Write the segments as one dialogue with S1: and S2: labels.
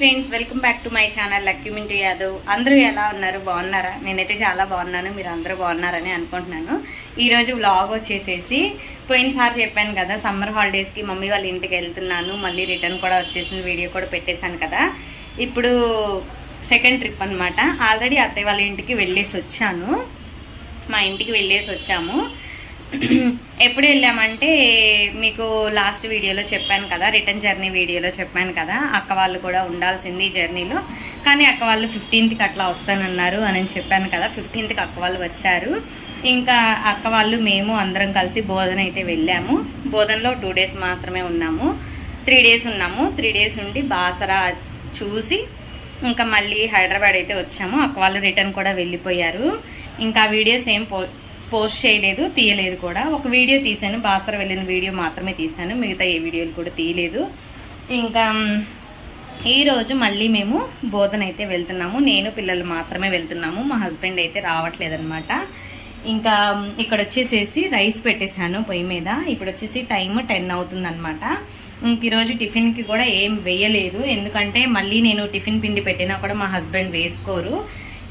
S1: Friends welcome back to my channel Lucky Mintu Yadav అందరూ ఎలా ఉన్నారు? బాగున్నారా? నేనైతే చాలా బాగున్నాను. మీరు అందరూ బాగున్నారని అనుకుంటున్నాను. ఈరోజు వ్లాగ్ వచ్చేసేసి పోయినసారి చెప్పాను కదా సమ్మర్ హాలిడేస్కి మమ్మీ వాళ్ళ ఇంటికి వెళ్తున్నాను. మళ్ళీ రిటర్న్ కూడా వచ్చేసిన వీడియో కూడా పెట్టేశాను కదా. ఇప్పుడు సెకండ్ ట్రిప్ అనమాట ఆల్రెడీ అత్తయ్య వాళ్ళ ఇంటికి వెళ్ళేసి వచ్చాను. మా ఇంటికి వెళ్ళేసి వచ్చాము. ఎప్పుడు వెళ్ళామంటే మీకు లాస్ట్ వీడియోలో చెప్పాను కదా రిటర్న్ జర్నీ వీడియోలో చెప్పాను కదా అక్క వాళ్ళు కూడా ఉండాల్సింది ఈ జర్నీలో. కానీ అక్క వాళ్ళు ఫిఫ్టీన్త్కి అట్లా వస్తానన్నారు అని చెప్పాను కదా ఫిఫ్టీన్త్కి అక్క వాళ్ళు వచ్చారు. ఇంకా అక్క వాళ్ళు మేము అందరం కలిసి బోధన అయితే వెళ్ళాము. బోధనలో టూ డేస్ మాత్రమే ఉన్నాము. త్రీ డేస్ ఉన్నాము. త్రీ డేస్ ఉండి బాసరా చూసి ఇంకా మళ్ళీ హైదరాబాద్ అయితే వచ్చాము. అక్క వాళ్ళు రిటర్న్ కూడా వెళ్ళిపోయారు. ఇంకా వీడియోస్ ఏం పో పోస్ట్ చేయలేదు తీయలేదు కూడా. ఒక వీడియో తీశాను బాసర వెళ్ళిన వీడియో మాత్రమే తీశాను. మిగతా ఏ వీడియోలు కూడా తీయలేదు. ఇంకా ఈరోజు మళ్ళీ మేము బోధన అయితే వెళ్తున్నాము. నేను పిల్లలు మాత్రమే వెళ్తున్నాము. మా హస్బెండ్ అయితే రావట్లేదనమాట ఇంకా ఇక్కడ వచ్చేసేసి రైస్ పెట్టేశాను పొయ్యి మీద. ఇప్పుడు వచ్చేసి టైం టెన్ అవుతుందనమాట ఇంక ఈరోజు టిఫిన్కి కూడా ఏం వేయలేదు. ఎందుకంటే మళ్ళీ నేను టిఫిన్ పిండి పెట్టినా కూడా మా హస్బెండ్ వేసుకోరు.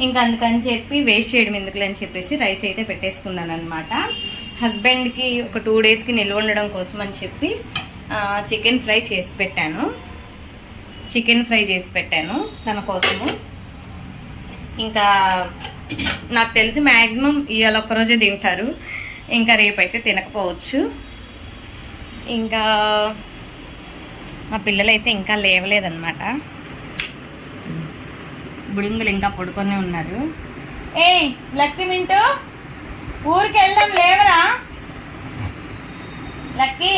S1: ఇంకా అందుకని చెప్పి వేస్ట్ చేయడం ఎందుకులని చెప్పేసి రైస్ అయితే పెట్టేసుకున్నాను అనమాట హస్బెండ్కి ఒక టూ డేస్కి నిల్వ ఉండడం కోసం అని చెప్పి చికెన్ ఫ్రై చేసి పెట్టాను. చికెన్ ఫ్రై చేసి పెట్టాను తన కోసము. ఇంకా నాకు తెలిసి మ్యాక్సిమం ఇవాళ ఒక్కరోజే తింటారు. ఇంకా రేపైతే తినకపోవచ్చు. ఇంకా మా పిల్లలైతే ఇంకా లేవలేదన్నమాట. బుడింగులు ఇంకా పడుకొని ఉన్నారు. ఏ లక్కీ మింటూ ఊరికి వెళ్దాం లేవరా? లక్కీ.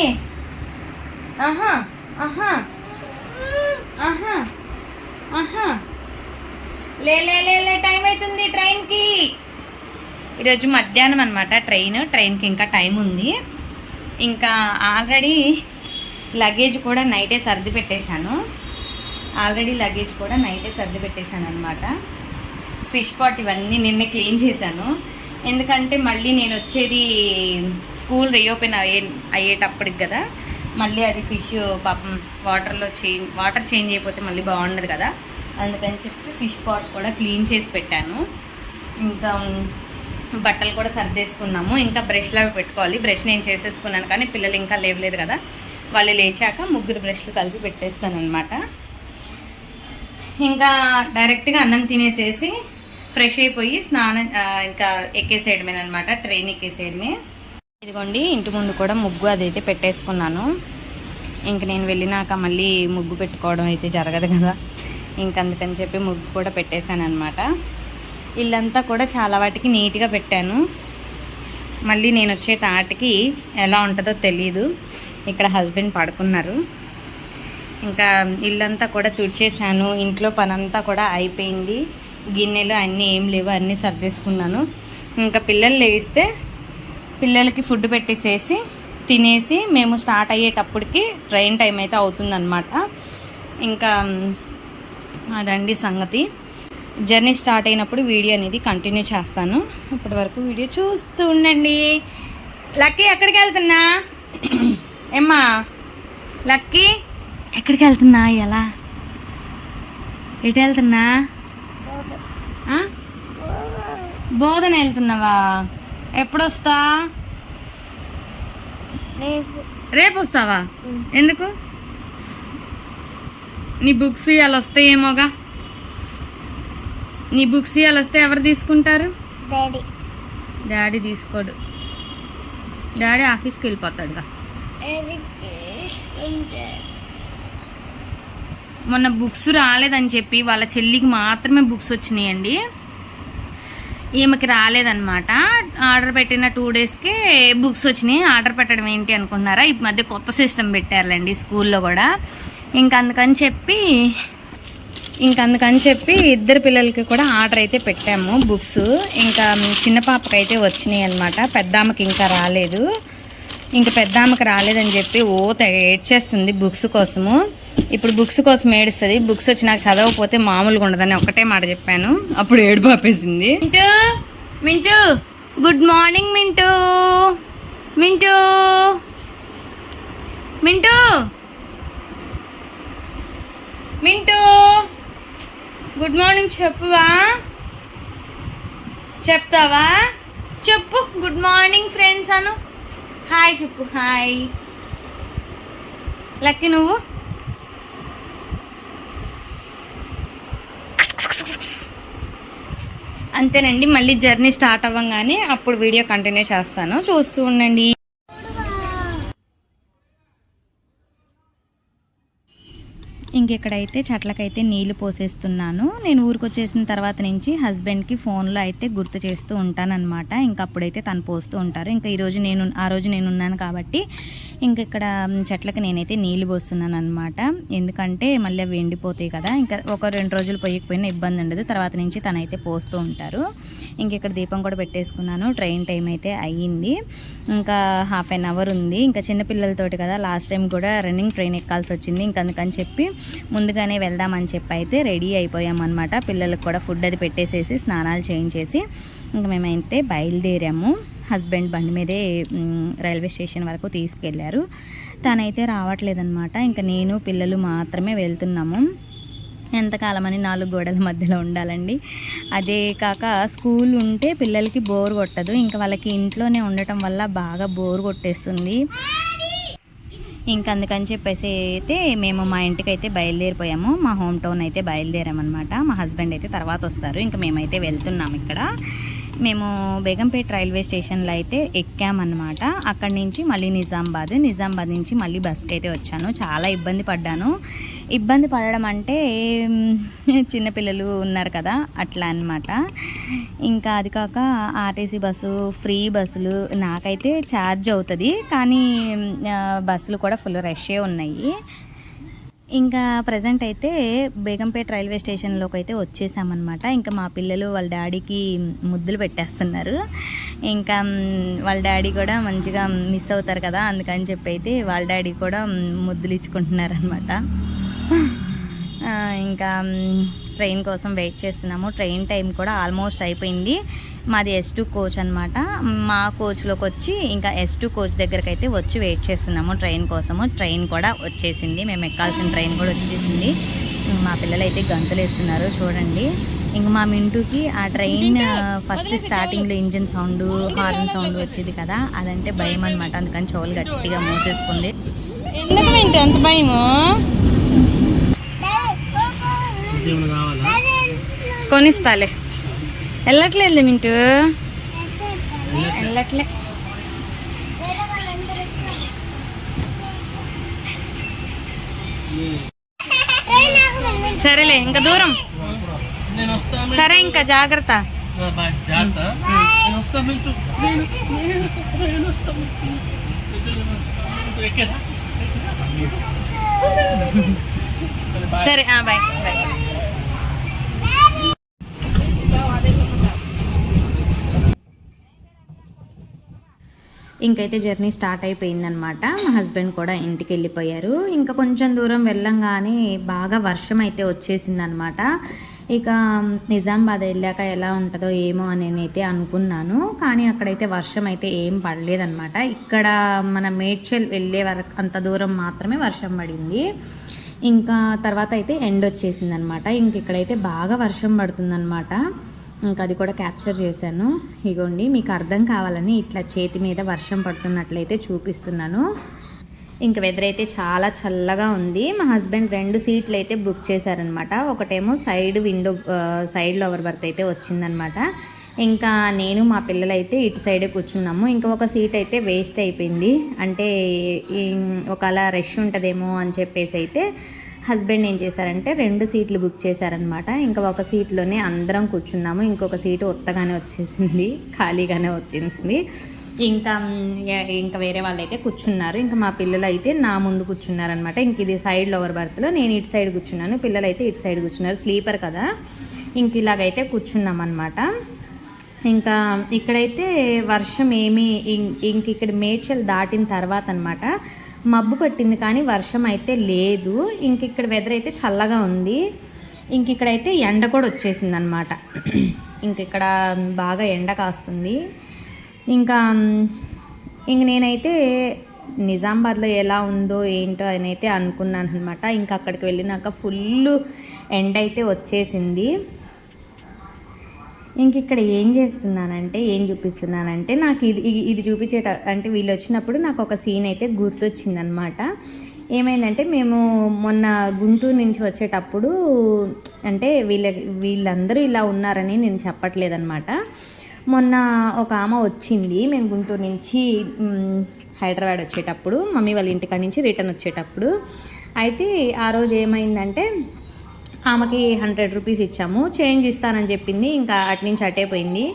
S1: ఆహా ఆహా ఆహా ఆహా. లే లే లే లే టైం అవుతుంది ట్రైన్కి. ఈరోజు మధ్యాహ్నం అనమాట ట్రైన్ ట్రైన్కి ఇంకా టైం ఉంది. ఇంకా ఆల్రెడీ లగేజ్ కూడా నైటే సర్ది పెట్టేశాను. ఆల్రెడీ లగేజ్ కూడా నైటే సర్ది పెట్టేశాను అనమాట ఫిష్ పాట్ ఇవన్నీ నిన్నే క్లీన్ చేశాను. ఎందుకంటే మళ్ళీ నేను వచ్చేది స్కూల్ రీఓపెన్ అయ్యే అయ్యేటప్పటికి కదా. మళ్ళీ అది ఫిష్ పాపం వాటర్లో చేంజ్ వాటర్ చేంజ్ అయిపోతే మళ్ళీ బాగుండదు కదా. అందుకని చెప్పి ఫిష్ పాట్ కూడా క్లీన్ చేసి పెట్టాను. ఇంకా బట్టలు కూడా సర్దేసుకున్నాము. ఇంకా బ్రష్లు అవి పెట్టుకోవాలి. బ్రష్ నేను చేసేసుకున్నాను కానీ పిల్లలు ఇంకా లేవలేదు కదా. వాళ్ళు లేచాక ముగ్గురు బ్రష్లు కలిపి పెట్టేస్తాను అనమాట ఇంకా డైరెక్ట్గా అన్నం తినేసేసి ఫ్రెష్ అయిపోయి స్నానం ఇంకా ఎక్కేసేయడమే అనమాట ట్రైన్ ఎక్కేసేయడమే ఇదిగోండి ఇంటి ముందు కూడా ముగ్గు అదైతే పెట్టేసుకున్నాను. ఇంక నేను వెళ్ళినాక మళ్ళీ ముగ్గు పెట్టుకోవడం అయితే జరగదు కదా. ఇంక అందుకని చెప్పి ముగ్గు కూడా పెట్టేశాను అనమాట ఇల్లంతా కూడా చాలా వాటికి నీట్గా పెట్టాను. మళ్ళీ నేను వచ్చే తాటికి ఎలా ఉంటుందో తెలీదు. ఇక్కడ హస్బెండ్ పడుకున్నారు. ఇంకా ఇల్లంతా కూడా తుడిచేసాను. ఇంట్లో పనంతా కూడా అయిపోయింది. గిన్నెలు అన్నీ ఏం లేవు అన్నీ సర్దేసుకున్నాను. ఇంకా పిల్లలు లేస్తే పిల్లలకి ఫుడ్ పెట్టేసేసి తినేసి మేము స్టార్ట్ అయ్యేటప్పటికి ట్రైన్ టైం అయితే అవుతుందన్నమాట. ఇంకా అదండి సంగతి. జర్నీ స్టార్ట్ అయినప్పుడు వీడియో అనేది కంటిన్యూ చేస్తాను. ఇప్పటి వరకు వీడియో చూస్తూ ఉండండి. లక్కీ ఎక్కడికి వెళ్తున్నా? ఏమ్మా? లక్కీ? ఎక్కడికి వెళ్తున్నా? ఎలా? ఎటు వెళ్తున్నా? బోధన వెళ్తున్నావా? ఎప్పుడు వస్తా రేపు. వస్తావా ఎందుకు? నీ బుక్స్ ఇవాళ వస్తాయేమోగా నీ బుక్స్ ఇవాళ వస్తే ఎవరు తీసుకుంటారు?
S2: డాడీ.
S1: డాడీ తీసుకోడు. డాడీ ఆఫీస్కి వెళ్ళిపోతాడుగా. మొన్న బుక్స్ రాలేదని చెప్పి వాళ్ళ చెల్లికి మాత్రమే బుక్స్ వచ్చినాయండి. ఈమెకి రాలేదనమాట ఆర్డర్ పెట్టిన టూ డేస్కే బుక్స్ వచ్చినాయి. ఆర్డర్ పెట్టడం ఏంటి అనుకుంటున్నారా? ఈ మధ్య కొత్త సిస్టమ్ పెట్టారులేండి స్కూల్లో కూడా. ఇంక అందుకని చెప్పి ఇంక అందుకని చెప్పి ఇద్దరు పిల్లలకి కూడా ఆర్డర్ అయితే పెట్టాము బుక్స్. ఇంకా చిన్న పాపకి అయితే వచ్చినాయి అనమాట పెద్దామకి ఇంకా రాలేదు. ఇంకా పెద్దామకి రాలేదని చెప్పి ఓ తెగ ఏడ్చేస్తుంది బుక్స్ కోసము. ఇప్పుడు బుక్స్ కోసం ఏడుస్తుంది. బుక్స్ వచ్చి నాకు చదవకపోతే మామూలుగా ఉండదని ఒకటే మాట చెప్పాను. అప్పుడు ఏడు పాపేసింది Mintu Mintu good morning Mintu. Mintu Mintu. Mintu good morning చెప్పువా? చెప్తావా? చెప్పు గుడ్ మార్నింగ్ ఫ్రెండ్స్ అను. హాయ్ చెప్పు హాయ్ లక్కీ నువ్వు? అంతేనండి మళ్ళీ జర్నీ స్టార్ట్ అవ్వగానే అప్పుడు వీడియో కంటిన్యూ చేస్తాను. చూస్తూ ఉండండి. ఇంకెక్కడైతే చెట్లకైతే నీళ్ళు పోసేస్తున్నాను నేను ఊరికి వచ్చేసిన తర్వాత నుంచి హస్బెండ్కి ఫోన్లో అయితే గుర్తు చేస్తూ ఉంటానన్నమాట. ఇంకా అప్పుడైతే తను పోస్తూ ఉంటారు. ఇంకా ఈరోజు నేను ఆ రోజు నేను ఉన్నాను కాబట్టి ఇంక ఇక్కడ చెట్లకి నేనైతే నీళ్ళు పోస్తున్నాను అనమాట ఎందుకంటే మళ్ళీ అవి ఎండిపోతాయి కదా ఇంకా ఒక రెండు రోజులు పోయకపోయినా ఇబ్బంది ఉండదు. తర్వాత నుంచి తనైతే పోస్తూ ఉంటారు. ఇంక ఇక్కడ దీపం కూడా పెట్టేసుకున్నాను. ట్రైన్ టైం అయితే అయ్యింది. ఇంకా హాఫ్ అన్ అవర్ ఉంది. ఇంకా చిన్నపిల్లలతోటి కదా లాస్ట్ టైం కూడా రన్నింగ్ ట్రైన్ ఎక్కాల్సి వచ్చింది ఇంకా అందుకని చెప్పి ముందుగానే వెళ్దామని చెప్పి అయితే రెడీ అయిపోయామన్నమాట. పిల్లలకు కూడా ఫుడ్ అది పెట్టేసేసి స్నానాలు చేయించేసి ఇంకా మేమైతే బయలుదేరాము. హస్బెండ్ బండి మీదే రైల్వే స్టేషన్ వరకు తీసుకెళ్ళారు. తనైతే రావట్లేదన్నమాట. ఇంకా నేను పిల్లలు మాత్రమే వెళ్తున్నాము. ఎంతకాలమని నాలుగు గోడల మధ్యలో ఉండాలండి. అదే కాక స్కూల్ ఉంటే పిల్లలకి బోర్ కొట్టదు. ఇంకా వాళ్ళకి ఇంట్లోనే ఉండటం వల్ల బాగా బోర్ కొట్టేస్తుంది. ఇంకా అందుకని చెప్పేసి అయితే మేము మా ఇంటికి అయితే బయలుదేరిపోయాము. మా హోమ్ టౌన్ అయితే బయలుదేరామన్నమాట. మా హస్బెండ్ అయితే తర్వాత వస్తారు. ఇంకా మేమైతే వెళ్తున్నాం ఇక్కడ. మేము బేగంపేట రైల్వే స్టేషన్లో అయితే ఎక్కామన్నమాట. అక్కడి నుంచి మళ్ళీ నిజామాబాద్ నిజామాబాద్ నుంచి మళ్ళీ బస్కి అయితే వచ్చాను. చాలా ఇబ్బంది పడ్డాను. ఇబ్బంది పడడం అంటే చిన్నపిల్లలు ఉన్నారు కదా అట్లా అన్నమాట. ఇంకా అది కాక ఆర్టీసీ బస్సు ఫ్రీ బస్సులు నాకైతే ఛార్జ్ అవుతుంది కానీ బస్సులు కూడా ఫుల్ రష్ే ఉన్నాయి. ఇంకా ప్రజెంట్ అయితే బేగంపేట రైల్వే స్టేషన్లోకి అయితే వచ్చేసామన్నమాట. ఇంకా మా పిల్లలు వాళ్ళ డాడీకి ముద్దులు పెట్టేస్తున్నారు. ఇంకా వాళ్ళ డాడీ కూడా మంచిగా మిస్ అవుతారు కదా అందుకని చెప్పి అయితే వాళ్ళ డాడీ కూడా ముద్దులు ఇచ్చుకుంటున్నారు అనమాట ఇంకా ట్రైన్ కోసం వెయిట్ చేస్తున్నాము. ట్రైన్ టైం కూడా ఆల్మోస్ట్ అయిపోయింది. మాది ఎస్ టూ కోచ్ అనమాట మా కోచ్లోకి వచ్చి ఇంకా ఎస్ టూ కోచ్ దగ్గరికి అయితే వచ్చి వెయిట్ చేస్తున్నాము ట్రైన్ కోసము. ట్రైన్ కూడా వచ్చేసింది. మేము ఎక్కాల్సిన ట్రైన్ కూడా వచ్చేసింది. మా పిల్లలు అయితే గంతులు వేస్తున్నారు చూడండి. ఇంక మా మింటూకి ఆ ట్రైన్ ఫస్ట్ స్టార్టింగ్లో ఇంజిన్ సౌండ్ హార్న్ సౌండ్ వచ్చేది కదా అదంటే భయం అనమాట అందుకని చెవులు గట్టిగా మూసేసుకుంది. ఎందుకు అంత భయము? కొనిస్తాలే. వెళ్ళట్లేదు మింటూ. వెళ్ళట్లే. సరేలే ఇంకా దూరం. సరే ఇంకా జాగ్రత్త.
S3: బాయ్ జాగ్రత్త. నేను
S1: ఇంకైతే జర్నీ స్టార్ట్ అయిపోయిందనమాట. మా హస్బెండ్ కూడా ఇంటికి వెళ్ళిపోయారు ఇంకా కొంచెం దూరం వెళ్ళంగానే బాగా వర్షం అయితే వచ్చేసిందనమాట. ఇక నిజామాబాద్ వెళ్ళాక ఎలా ఉంటుందో ఏమో అని నేనైతే అనుకున్నాను. కానీ అక్కడైతే వర్షం అయితే ఏం పడలేదనమాట. ఇక్కడ మన మేడ్చల్ వెళ్ళే వరకు అంత దూరం మాత్రమే వర్షం పడింది. ఇంకా తర్వాత అయితే ఎండ్ వచ్చేసింది అనమాట ఇంక ఇక్కడైతే బాగా వర్షం పడుతుందనమాట. ఇంకా అది కూడా క్యాప్చర్ చేశాను. ఇగోండి మీకు అర్థం కావాలని ఇట్లా చేతి మీద వర్షం పడుతున్నట్లయితే చూపిస్తున్నాను. ఇంక వెదర్ అయితే చాలా చల్లగా ఉంది. మా హస్బెండ్ రెండు సీట్లు అయితే బుక్ చేశారనమాట ఒకటేమో side window side lower berth అయితే వచ్చిందనమాట ఇంకా నేను మా పిల్లలు అయితే ఇటు సైడే కూర్చున్నాము. ఇంకా ఒక సీట్ అయితే వేస్ట్ అయిపోయింది. అంటే ఈ- ఒకవేళ రష్ ఉంటుందేమో అని చెప్పేసి అయితే హస్బెండ్ ఏం చేశారంటే రెండు సీట్లు బుక్ చేశారనమాట ఇంకా ఒక సీట్లోనే అందరం కూర్చున్నాము. ఇంకొక సీటు ఒత్తగానే వచ్చేసింది. ఖాళీగానే వచ్చేసింది. ఇంకా ఇంకా వేరే వాళ్ళు అయితే కూర్చున్నారు. ఇంకా మా పిల్లలు అయితే నా ముందు కూర్చున్నారనమాట ఇంక ఇది సైడ్ లోవర్ బర్త్లో నేను ఇటు సైడ్ కూర్చున్నాను. పిల్లలు అయితే ఇటు సైడ్ కూర్చున్నారు. స్లీపర్ కదా. ఇంక ఇలాగైతే కూర్చున్నాం అనమాట ఇంకా ఇక్కడైతే వర్షం ఏమి ఇంక ఇక్కడ మేడ్చల్ దాటిన తర్వాత అనమాట మబ్బు పట్టింది కానీ వర్షం అయితే లేదు. ఇంక ఇక్కడ వెదర్ అయితే చల్లగా ఉంది. ఇంక ఇక్కడైతే ఎండ కూడా వచ్చేసింది అనమాట ఇంక ఇక్కడ బాగా ఎండ కాస్తుంది. ఇంకా ఇంక నేనైతే నిజామాబాద్లో ఎలా ఉందో ఏంటో అని అయితే అనుకున్నాను అనమాట ఇంకా అక్కడికి వెళ్ళినాక ఫుల్ ఎండ్ అయితే వచ్చేసింది. ఇంక ఇక్కడ ఏం చేస్తున్నానంటే ఏం చూపిస్తున్నానంటే నాకు ఇది ఇది- ఇది చూపించేట అంటే వీళ్ళు వచ్చినప్పుడు నాకు ఒక సీన్ అయితే గుర్తొచ్చిందనమాట. ఏమైందంటే మేము మొన్న గుంటూరు నుంచి వచ్చేటప్పుడు అంటే వీళ్ళ వీళ్ళందరూ ఇలా ఉన్నారని నేను చెప్పట్లేదనమాట. మొన్న ఒక ఆమె వచ్చింది మేము గుంటూరు నుంచి హైదరాబాద్ వచ్చేటప్పుడు మమ్మీ వాళ్ళ ఇంటికాడ నుంచి రిటర్న్ వచ్చేటప్పుడు. అయితే ఆ రోజు ఏమైందంటే ఆమెకి హండ్రెడ్ రూపీస్ ఇచ్చాము. చేంజ్ ఇస్తానని చెప్పింది. ఇంకా అటు నుంచి అటే పోయింది.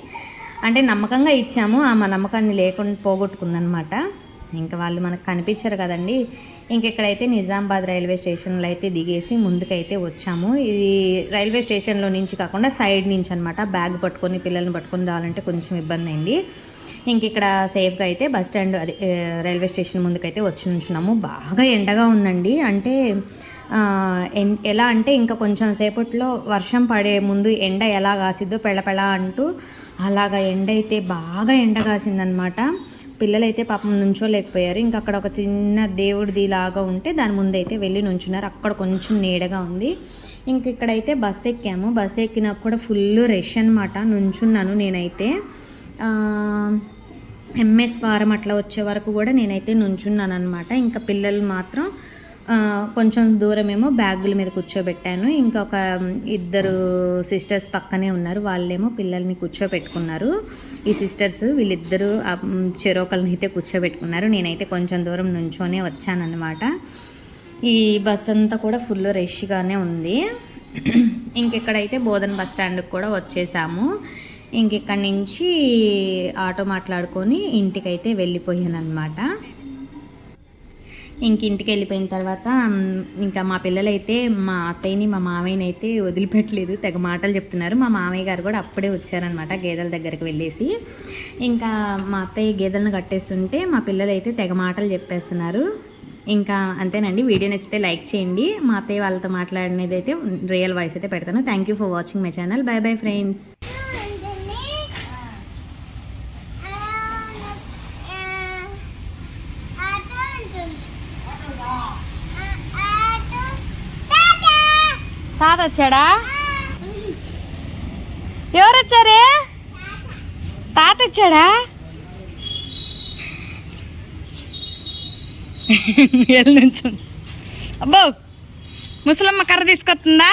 S1: అంటే నమ్మకంగా ఇచ్చాము. ఆమె నమ్మకాన్ని లేకుండా పోగొట్టుకుందనమాట. ఇంకా వాళ్ళు మనకు కనిపించారు కదండి. ఇంకెక్కడైతే నిజామాబాద్ రైల్వే స్టేషన్లో అయితే దిగేసి ముందుకైతే వచ్చాము. ఇది రైల్వే స్టేషన్లో నుంచి కాకుండా సైడ్ నుంచి అనమాట. బ్యాగ్ పట్టుకొని పిల్లల్ని పట్టుకొని రావాలంటే కొంచెం ఇబ్బంది అయింది. ఇంక ఇక్కడ సేఫ్గా అయితే బస్ స్టాండ్ అది రైల్వే స్టేషన్ ముందుకైతే వచ్చి ఉంచున్నాము బాగా ఎండగా ఉందండి. అంటే ఎలా అంటే ఇంకా కొంచెం సేపట్లో వర్షం పడే ముందు ఎండ ఎలా కాసిద్దో పెళ్ళపెళ అంటూ అలాగా ఎండ అయితే బాగా ఎండ కాసిందనమాట. పిల్లలైతే పాపం నుంచోలేకపోయారు. ఇంకా అక్కడ ఒక చిన్న దేవుడిది లాగా ఉంటే దాని ముందు అయితే వెళ్ళి నుంచున్నారు. అక్కడ కొంచెం నీడగా ఉంది. ఇంక ఇక్కడైతే బస్ ఎక్కాము. బస్ ఎక్కినా కూడా ఫుల్ రష్ అనమాట నుంచున్నాను నేనైతే. ఎంఎస్ వారం అట్లా వచ్చే వరకు కూడా నేనైతే నుంచున్నాను అనమాట ఇంకా పిల్లలు మాత్రం కొంచెం దూరమేమో బ్యాగుల మీద కూర్చోబెట్టాను. ఇంకొక ఇద్దరు సిస్టర్స్ పక్కనే ఉన్నారు. వాళ్ళేమో పిల్లల్ని కూర్చోబెట్టుకున్నారు. ఈ సిస్టర్స్ వీళ్ళిద్దరూ ఆ, చెరోకల్ని అయితే కూర్చోబెట్టుకున్నారు. నేనైతే కొంచెం దూరం నుంచోనే వచ్చానన్నమాట. ఈ బస్ అంతా కూడా ఫుల్ రష్గానే ఉంది. ఇంకెక్కడైతే బోధన్ బస్ స్టాండ్కి కూడా వచ్చేసాము. ఇంకెక్కడి నుంచి ఆటో మాట్లాడుకొని ఇంటికైతే వెళ్ళిపోయాను అనమాట ఇంక ఇంటికి వెళ్ళిపోయిన తర్వాత ఇంకా మా పిల్లలైతే మా అత్తయ్యని మా మామయ్యని అయితే వదిలిపెట్టలేదు. తెగ మాటలు చెప్తున్నారు. మా మామయ్య గారు కూడా అప్పుడే వచ్చారనమాట గేదెల దగ్గరికి వెళ్ళేసి. ఇంకా మా అత్తయ్య గేదెలను కట్టేస్తుంటే మా పిల్లలైతే తెగ మాటలు చెప్పేస్తున్నారు. ఇంకా అంతేనండి. వీడియో నచ్చితే లైక్ చేయండి. మా అత్తయ్య వాళ్ళతో మాట్లాడినది అయితే రియల్ వాయిస్ అయితే పెడతాను. Thank you for watching my channel bye bye friends తాత వచ్చాడా ఎవరు వచ్చారే తాత వచ్చాడా వెళ్ళి నుంచు అబ్బో ముసలమ్మ కర్ర తీసుకొస్తుందా?